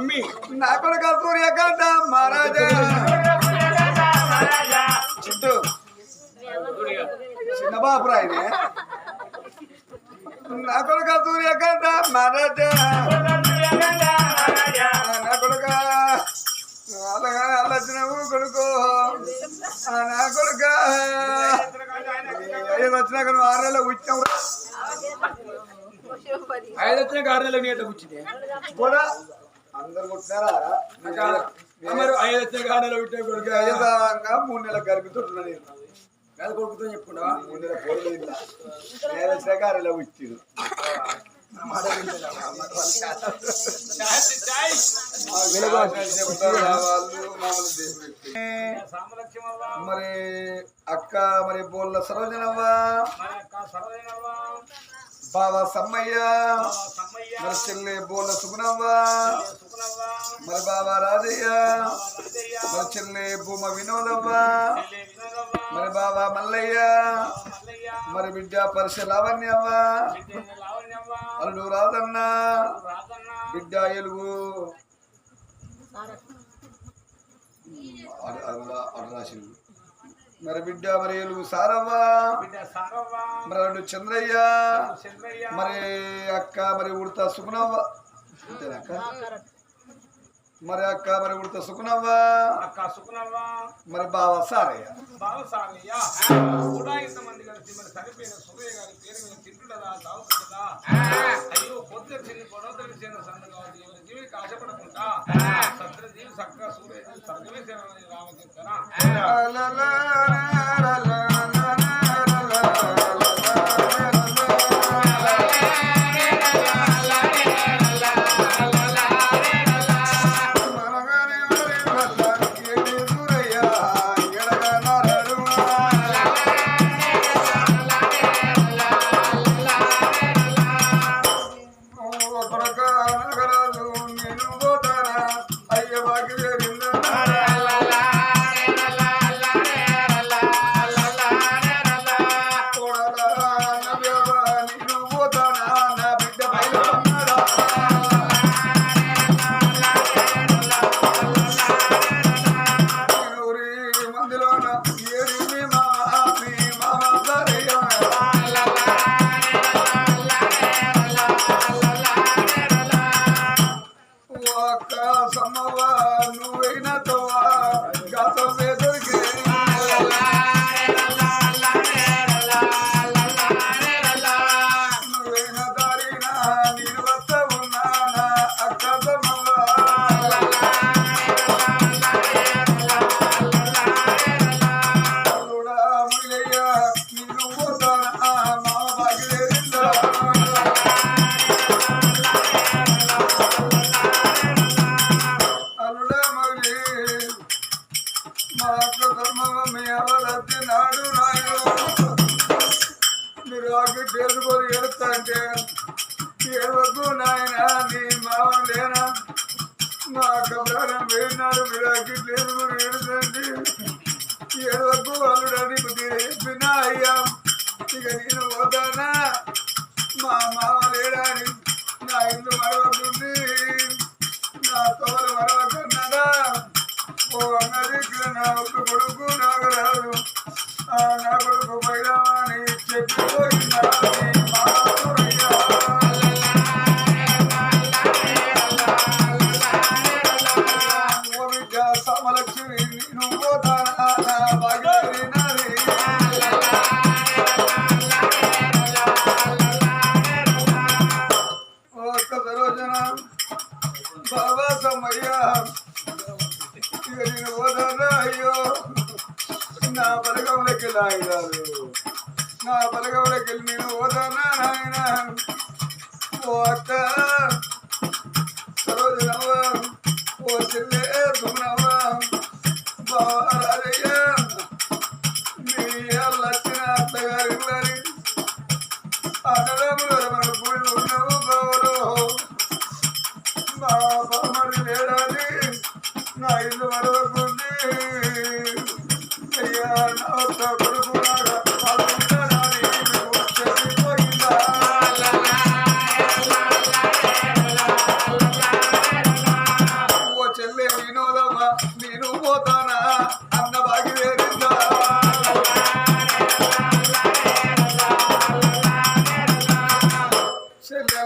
మా మమ్మీ నా కొడుకు సూర్యకాంత మహారాజా. చిట్టు. చిన్న బాపురాయనే నా కొడుక సూర్యకాంత మహారాజా. నా కొడుక అలాగా అల్లచ్చినవు కొడుకు ఆ, నా కొడుక ఐదు వచ్చినాక నువ్వు ఆరు నెలలు కూర్చావు ఐదు వచ్చినాక ఆరు నెలలు కూర్చుంది కూడా నెలలు మూడు నెలలకు గర్భితున్నా నేను కాదు కొడుకుతో చెప్పుకుంటా మూడు నెలల ఇలా వచ్చినాక ఆరు నెలలు కూర్చుడు మరి అక్క మరి బోళ్ళ సరోజనవ్వ. బాబా సమ్మయ్య. మరి చెల్లి బోళ్ళ సుగుణవ్వ. మరి బాబా రాజయ్య మరి చెల్లి భూమ వినోదవ్వ. మరి బాబా మల్లయ్య. మరి బిడ్డ పరిశ లావణ్యవ్వ. అల్లుడు రాదన్న బిడ్డ ఎలుగు అరుణాశిలు మరి బిడ్డ మరి ఎలుగు సారవ్వ. మరి చంద్రయ్య. మరి అక్క మరి ఉడత అంతేనా అక్క? మరి అక్క మరి ఉడత సుకునవ్వ. అక్క సుకునవ్వా. మరి బావ సారయ్య. బాలసారయ్య కూడా ఇంతమంది కలిసి మరి చనిపోయిన సురయ్య గారి పేరు మీద తింటుండదా అయ్యో పొద్దు చిన్న గొడవ తెలిసిన జీవికి ఆశపడకుండా సత్రజీవి సక్క సూర్య స్వర్గమే చేరాలని రామకీర్తన నాడు నాయో మీరు ఆకి తెలుసుకొని ఎడతా అంటే ఏడవకు నాయన నీ మావ లేనా? నా అక్క ప్రాణం మీరు ఆకి తెలుసుకొని ఎడతండి నేను అయ్యో నా పలకంలోకి లాగినారు నా పలకంలోకి వెళ్ళి నేను పోతానా నాయన ఓ అక్క సరోజనవ్వ ఓ చెల్లె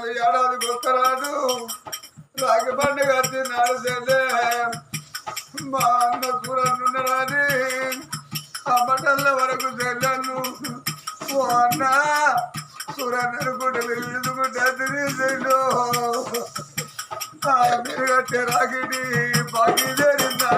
ఏడాది ఏడాదికి రాగి పండుగ తిన్నాడు సేదే మా అన్న చూడనున్నరాని ఆ బట్టల వరకు చెల్లెను అన్న చూడన్నారు కూడా మీరు కట్టే రాగిడి బాగి జరిందా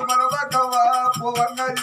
పరవకవా పువన్నయ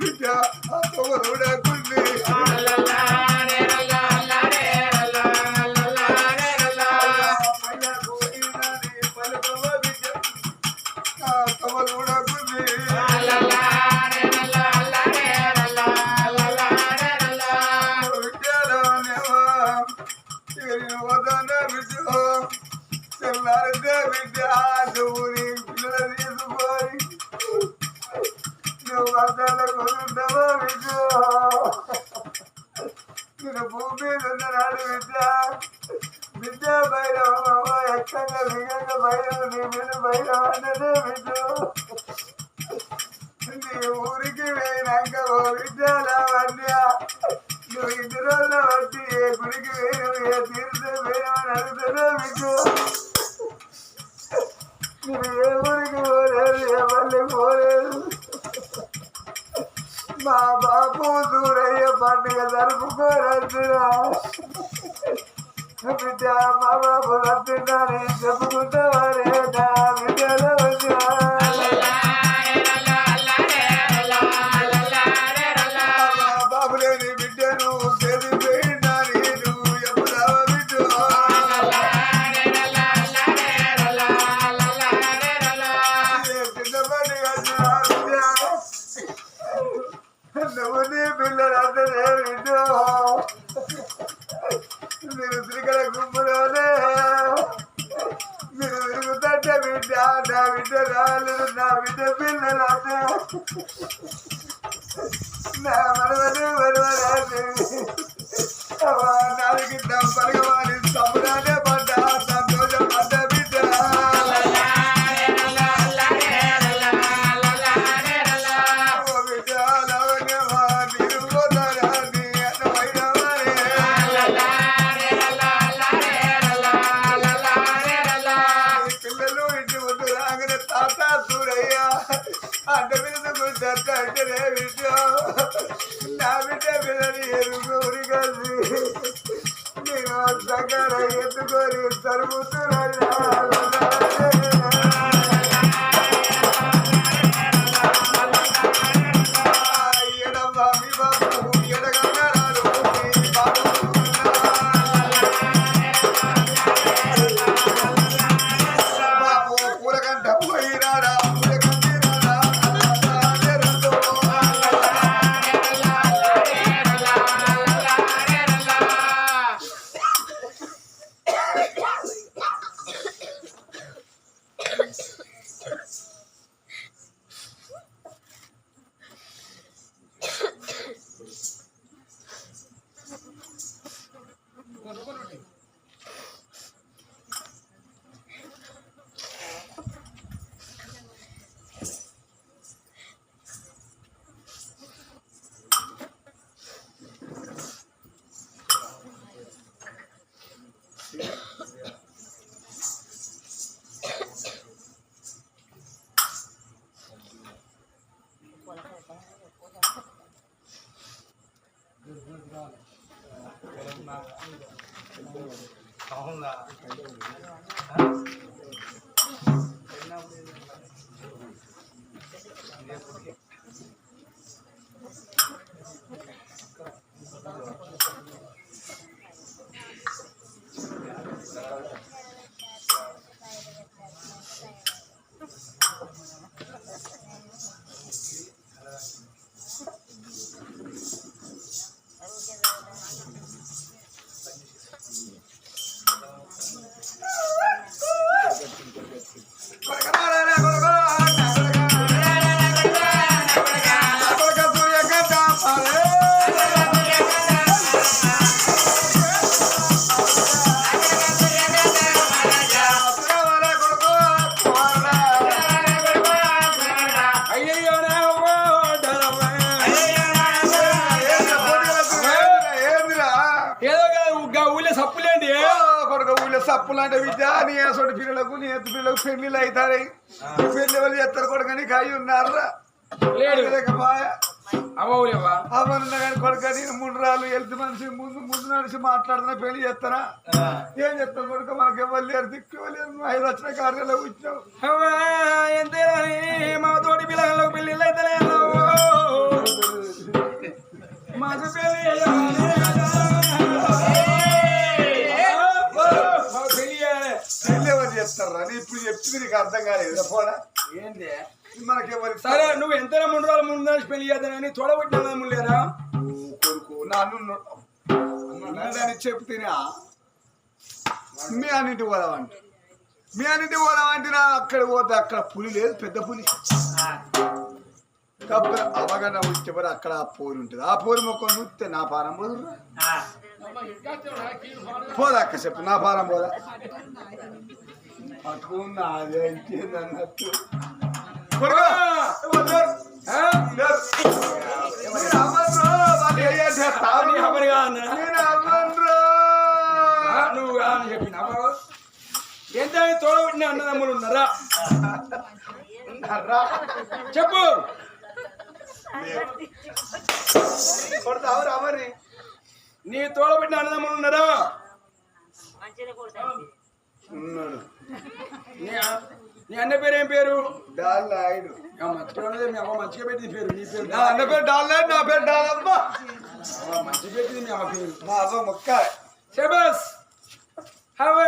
బిడ్డ అత్తమ్మ నువ్వు ఏ ఊరికి పోలేదు ఎవరిని పోలేదు మా బాపు దూరయ్య పండుగ జరుపుకోరద్దురా బిడ్డ మా బాబు రద్దుందని చెప్పుకుంటావరే నా బిడ్డలో వచ్చినా సప్పులేండి? కొడుకు ఊళ్ళో సప్పులంటే విద్య నీ అసలు పిల్లలకు నీ ఎత్తు పిల్లలకు పెళ్ళిళ్ళు అవుతాయి పెళ్ళి వాళ్ళు ఎత్తరు కొడుకు నీకు అయి ఉన్నారా అవన్న కానీ కొడుక నేను మూడు రాళ్ళు వెళ్తే మనిషి ముందు ముందు నడిచి మాట్లాడుతున్నా పెళ్ళి చేస్తారా? ఏం చెప్తాను కొడుక? మనకి ఎవరు లేరు దిక్కు లేరు. ఐదు వచ్చిన కార్యాలయం వచ్చినావు మా తోటి పిల్లలకు పెళ్ళిళ్ళు అయితే మాకు పెళ్ళి చేస్తారా ఇప్పుడు చెప్పింది నీకు అర్థం కాలేదు. పోడా ఏంటి మనకి ఎవరు సరే నువ్వు ఎంతైనా మూడు రోజులు ముందు నుంచి పెళ్ళి చేద్దానని తోడబుట్టినా ముళ్ళేరా కొడుకు నన్ను అని చెప్తేనా మీ అన్నింటి పోదామంట. మీ అన్నింటి పోదామంటే నా అక్కడ పోతే అక్కడ పులి లేదు పెద్ద పులి. తప్ప అవగాహన వచ్చేవారు అక్కడ ఆ పోరు ఉంటుంది. ఆ పోరు మొక్క చూస్తే నా పారం పోదు. పోదా అక్క చెప్పు నా పారం. పోదా పట్టుకున్నా అదే ఇంకేంది అన్నట్టు. నువ్వు అని చెప్పిన ఎంత తోడబుట్టిన అన్నదమ్ములు ఉన్నారా? ఉన్నారా? చెప్పు కొడతావురా మరి నీ తోడబుట్టిన అన్నదమ్ములు ఉన్నారా ఉన్నాడు. నీ అన్న పేరు ఏం పేరు? డాల్ నాయుడు. ఉన్నదే మీ అమ్మ మంచిగా పెట్టింది పేరు నీ పేరు నా అన్న పేరు డాల్ నాయుడు నా పేరు డాల్ అమ్మ. అమ్మ మంచిగా పెట్టింది మీ అమ్మ పేరు. మా అవ్వ మొక్క శబాస్ హవే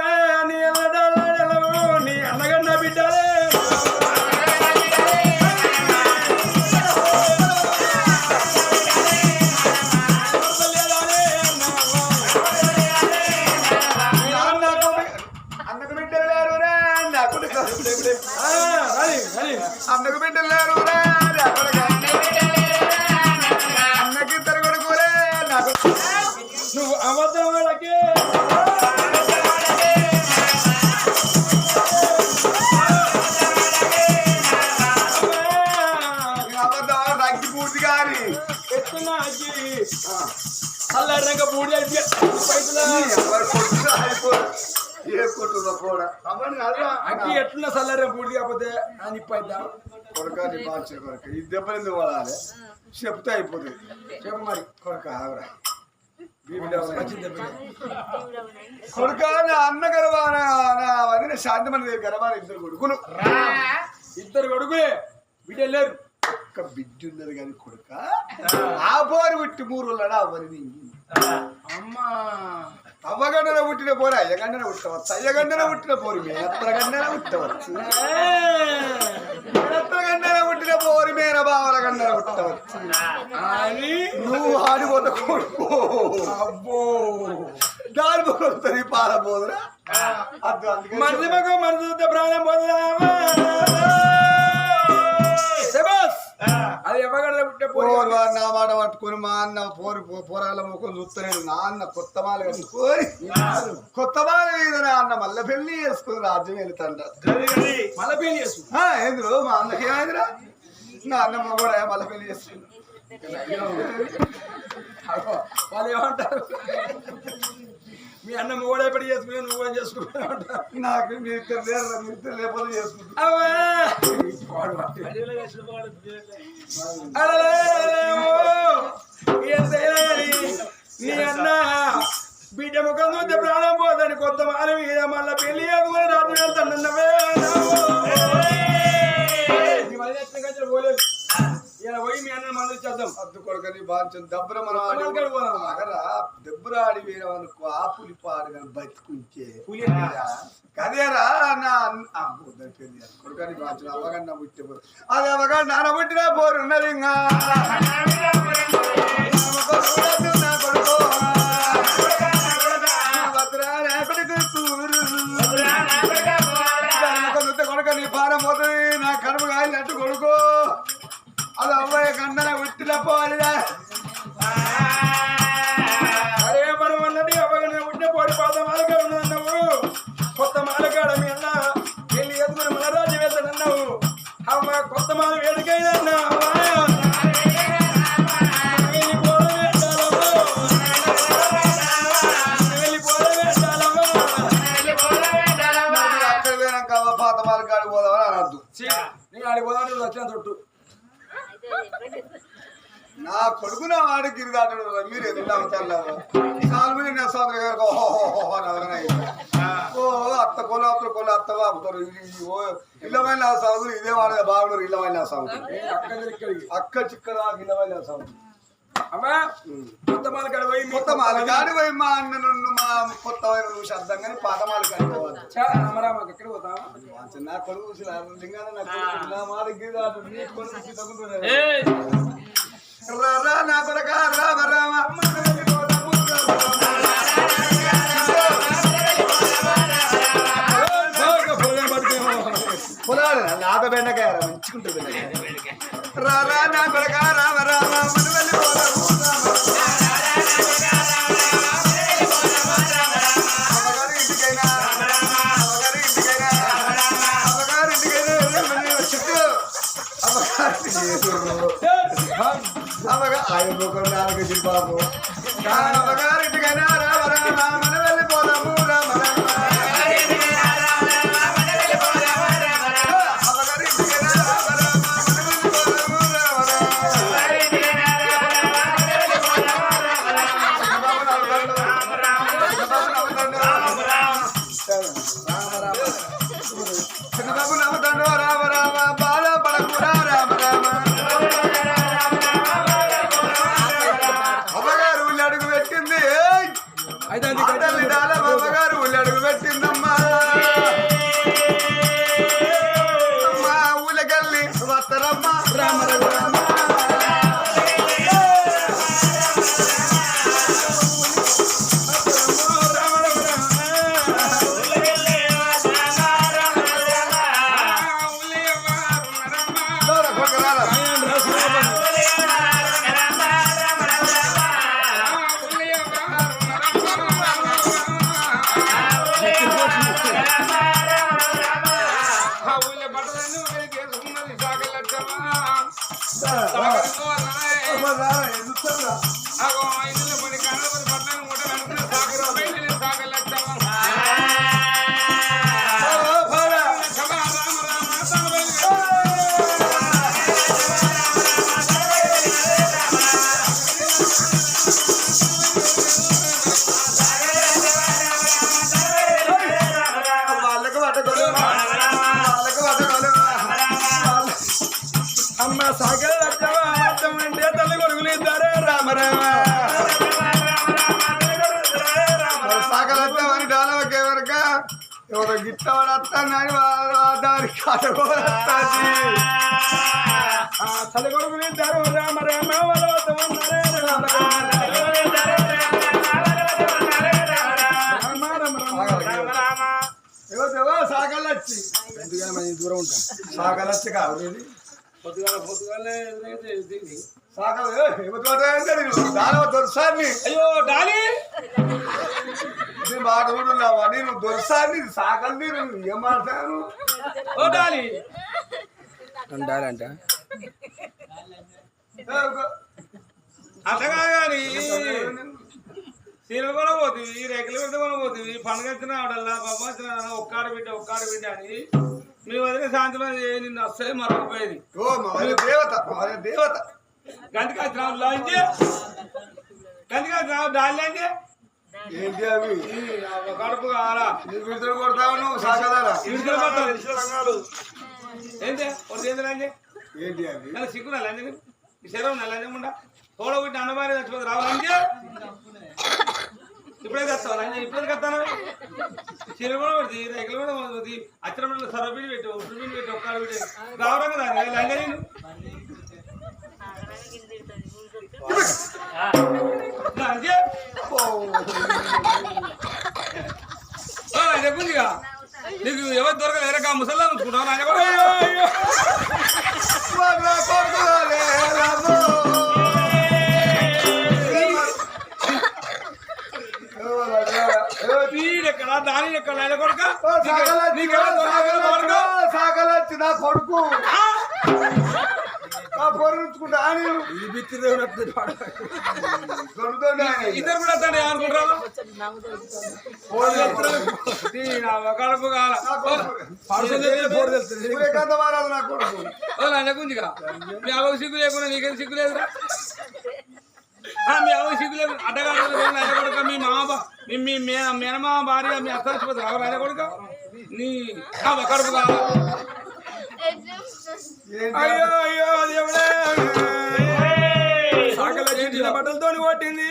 కాకపోతే అని ఇప్పైద్దాం కొడుక నీ బాగా కొడుక. ఈ దెబ్బలు ఎందుకు వాడాలి చెప్తే అయిపోతుంది. చెప్పు మరి కొడుక ఆవురా. కొడుక నా అన్న గర్వాన నా వదిన ఇద్దరు కొడుకులు. ఇద్దరు కొడుకులే. బిడ్డ లేరు. ఒక్క బిడ్డ ఉన్నది కానీ కొడుక? ఆ పోరు పుట్టి అవని మింగింది అమ్మా. అవ్వగండన పుట్టిన పోరు అయ్యగండన పుట్టవచ్చు అయ్యగండన పుట్టిన పోరు మేనత్తరగండన పుట్టవచ్చు మేనత్తరగండన పుట్టిన పోరు మేన బావల గండన పుట్టవచ్చు అని నువ్వు ఆడిపోత కొడుకు. అబ్బో. దాని పోతుంది అద్దు అందుకని మరిది మగ మరిది ప్రాణం శబాస్ అది ఎవగడ పుట్టే పోరు నా మాట పట్టుకొని మా అన్న పోరు పోరాల ముఖం చూస్తలేడు నా అన్న కొత్త మాల కట్టుకొని కొత్త మాల మీద నా అన్న మళ్ళీ పెళ్ళి చేసుకుని రాజ్యం వెళ్తాండ. మళ్ళీ పెళ్ళి చేసు ఏంద్రు మా అన్నకి ఏమైందిరా? నా అన్నమ్మ కూడా మళ్ళీ పెళ్ళి చేసుకుంది. అగో, వాళ్ళు ఏమంటారు? మీ అన్న మూడే పెళ్ళి చేసుకుని నువ్వు కూడా చేసుకున్నా అంటారు నాకు మీ ఇద్దరు లేరు మీ ఇద్దరు లేకపోతే చేసుకుంటా. అవే వాడు వాడు. అలలేమో, ఎంతైనా గాని నీ అన్న బిడ్డ ముఖం చూస్తే ప్రాణం పోదని కొత్త మాల మీద మళ్ళా పెళ్ళి చేసుకుని రాత్రి వెళ్తానన్నవే పోలేదు. ఇలా పోయి మీ అన్న మందులు చేద్దాం. అద్దు కొడుకని బాగా దెబ్బర మనం ఆడి కొడుకని పోదాం. అగరా దెబ్బర ఆడి వేయమనుకో ఆ పులి పాడు కానీ బతికుంటే పులి కదేరా నా పేరు. కొడుకని బాగా అవగాహన పుట్టే పోరు. అది అవగాహన నాన్న పుట్టిన పోరు ఉన్నది ఇంకా నా కొడుకు నా భద్రా నా కొడుకు కూరు. దాని ముఖం చూస్తే కొడుక నీ భారం పోతుంది నా కడుపు కాలినట్టు కొడుకు. అది అవ్వయ్య కండన పుట్టిన పోలిరా అరే మనం అన్నది అవగానే ఉంటే పోటీ పాత మాలకాడ ఉన్నదన్నావు కొత్త మాలకాడ మీ అన్న పెళ్ళి ఎదుగురు మహారాజు వేస్తానన్నావు అమ్మ కొత్త మాల వేడికైనా పాత వాళ్ళ కాడికి పోదామని అనద్దు. నేను ఆడిపోదాం వచ్చిన తొట్టు. నా కొడుకు నా వాడికి ఇది దాటడు మీరు ఎదురు అవుతారు సాల్మని నా సోదరు నవరనే ఓ అత్త కొల అత్త కొల. అత్త బాబుతారు ఓ ఇల్లమైన నా సోదరు ఇదే వాడే బాగుడు ఇల్లమైన నా సోదరు అక్క చిక్కన ఇల్లమైన నా సోదరు కొత్త మీ కొత్త మాల కాడి పోయి మా అన్న నుండి మా కొత్త వైపు నువ్వు శబ్దం కానీ పాత మాల ఎక్కడ నా కొడుకు లింగాన నా కొడుకు నా కొడుకు రా నా రామ రామ పొలాలు నాద బెండకాయ మంచుకుంటుంది బెండకాయ రారా నా కొడక రామ రామ ఇంటికైనా అమ్మగా ఆయన బాబు తల్లి కొడుకులు ఇద్దరు రామ రామ వద్ద ఉన్నారే సాగలచ్చి దూరం ఉంటా సాగలచ్చి కాదు పొద్దుగాల పొద్దుగాలే దొరసాన్ని? అయ్యో డాలీ! నేను మాట కూడా ఉన్నావా నేను దొరసాన్ని సాగలు నేను ఏం మాట్లాడాను ఓ డాలీ! ఉండాలంట అట్లా కానీ సీరలు కూడా పోతుంది రేకులు పెడితే కూడా పోతుంది పండుగ వచ్చిన ఆడల్లా పాప వచ్చిన ఒక్కాడ బిడ్డ ఒక్కాడ బిడ్డ అని మీ వదిన సాయంత్రం నిన్ను అస్సలే మరొకపోయేది దేవత దేవత. గంటకి వచ్చినావు లాంటి గంటకి వచ్చినావు డాలి లాంటి ఏంటి అవి? కడుపు కావాలా? నీ విడుదల కొడతావు నువ్వు సాగదారా ఏంటి? ఒకటి ఏంటి లాంటి అవి శరీరం లంజం ఉండా తోడబుట్టి అన్నమారి చచ్చిపోతే రావు లంజ ఇప్పుడే తెస్తావు? ఆయన ఇప్పుడే కత్తాను చీర కూడా పడుతుంది రేకులు కూడా పడుతుంది అచ్చరం సరబీడి పెట్టి ఉప్పుడు పెట్టి ఒక్కడ పెట్టి. రావడం కదా లంజ నేను లంజ నీకు ఎవరు దొరకలేరక ముసల్లా ఉంచుకుంటావు? లంజ కూడా. వీడెక్కడ దాని ఎక్కడ కొడుక? సాగలచ్చి, నా బిత్తిదే ఉన్నట్టు. ఇద్దరు కూడా తండ్రి అనుకుంటారా? కడుపు కాల. గుంజిగా మీ అవ్వకు సిగ్గు లేకుండా నీకేం సిగ్గు లేదురా? మీ అవ్వకు సిగ్గు లేదు అడ్డగాడు మీ మామ. మీ మీ మే- మేనమామ భార్య మీ అత్త వచ్చిపోతే రావు లంజ కొడుక? నీ కడుపు అయ్యో అయ్యో దేవుడే సాగల చిన్న బట్టలతోని కొట్టింది.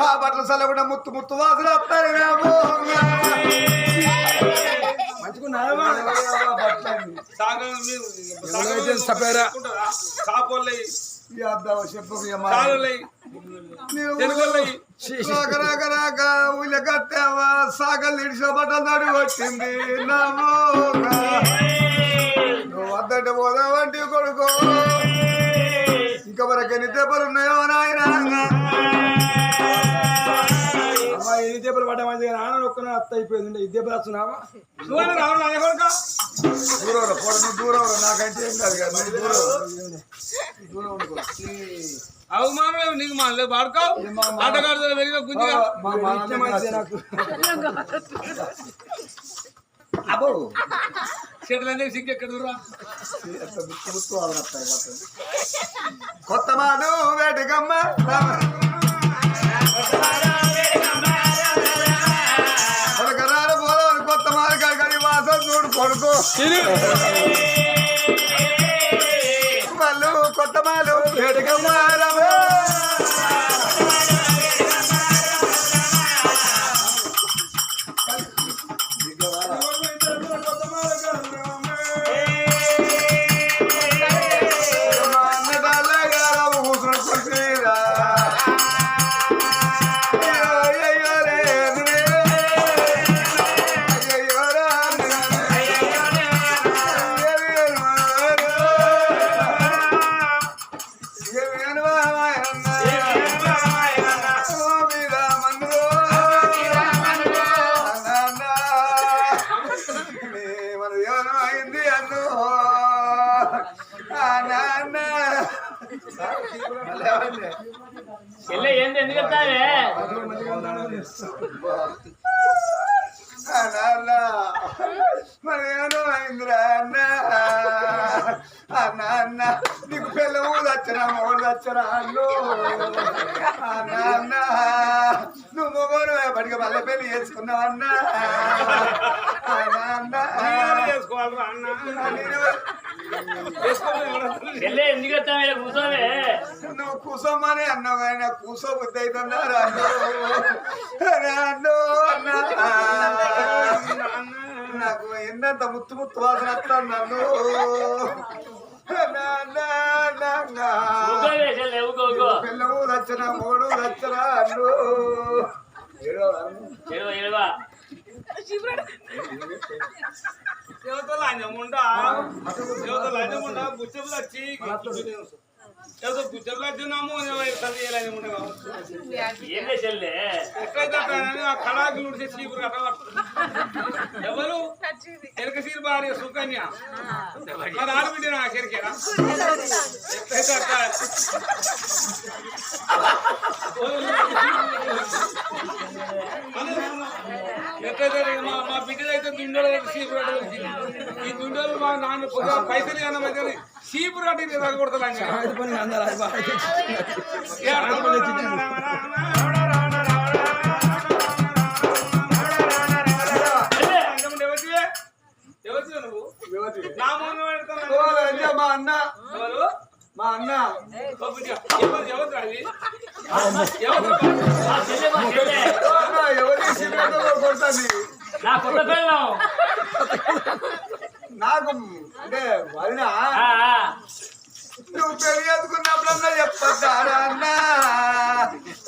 ఆ బట్టలు చల్లకుండా ముత్తు ముత్తు వాసన వస్తాయి రాము. ఊళ్ళ కట్టావా? సాగలు ఇడిచిన బట్టలు తడి వచ్చింది నమోగా వద్దంటే పోదామంటే కొడుకో. అత్త అయిపోయింది నా కొడుక దూరం పొడ నువ్వు దూరం నాకంటే ఏం కాదు కదా నువ్వు దూరం దూరం ఉండుకో. అవమానం నీకు మానలే పాడుకోవు ఆటగాడు వెళ్ళిన గుంజిగా అబ్బో. చెట్లన్నీ దూరా? వాళ్ళని వస్తాయి మొత్తం. కొత్త మాను వేటకమ్మ కొడుకు వాళ్ళు కొత్త మాలు రమే. పెళ్ళి చేసుకున్నావు అన్న? నువ్వు కూసోమని అన్నావు ఆయన కూసో బుద్ధి నాకు ఎన్నంత ముత్తు ముత్తు వాసన వస్తాను నన్ను పిల్లము లచ్చన మూడు లచ్చన అన్ను. వచ్చి వచ్చినాము ఏందే ఆ కళాకి నుడిసే చీపురు కట్టబడుతుంది ఎవరు? ఎరక సీరు భార్య సుకన్య. మరి ఆడబిడ్డ నా కెరికేనా ఎట్లయితే అట్లా ఎట్లయితే మా మా దుండలు చీపురు కట్టబడుతుంది ఈ దుండలు మా నాన్న పైసలు కన్నా మధ్య అందరూ అది బాగా మా అన్న మా అన్న ఎవరి కొడుతుంది నా కొత్త పిల్లం నాకు అంటే వదిన. నువ్వు పెళ్ళి చేసుకున్నప్పుడన్నా చెప్పద్దారా అన్న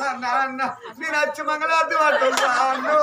అన్న అన్న నేను వచ్చి మంగళారతి పడుతున్నా అన్ను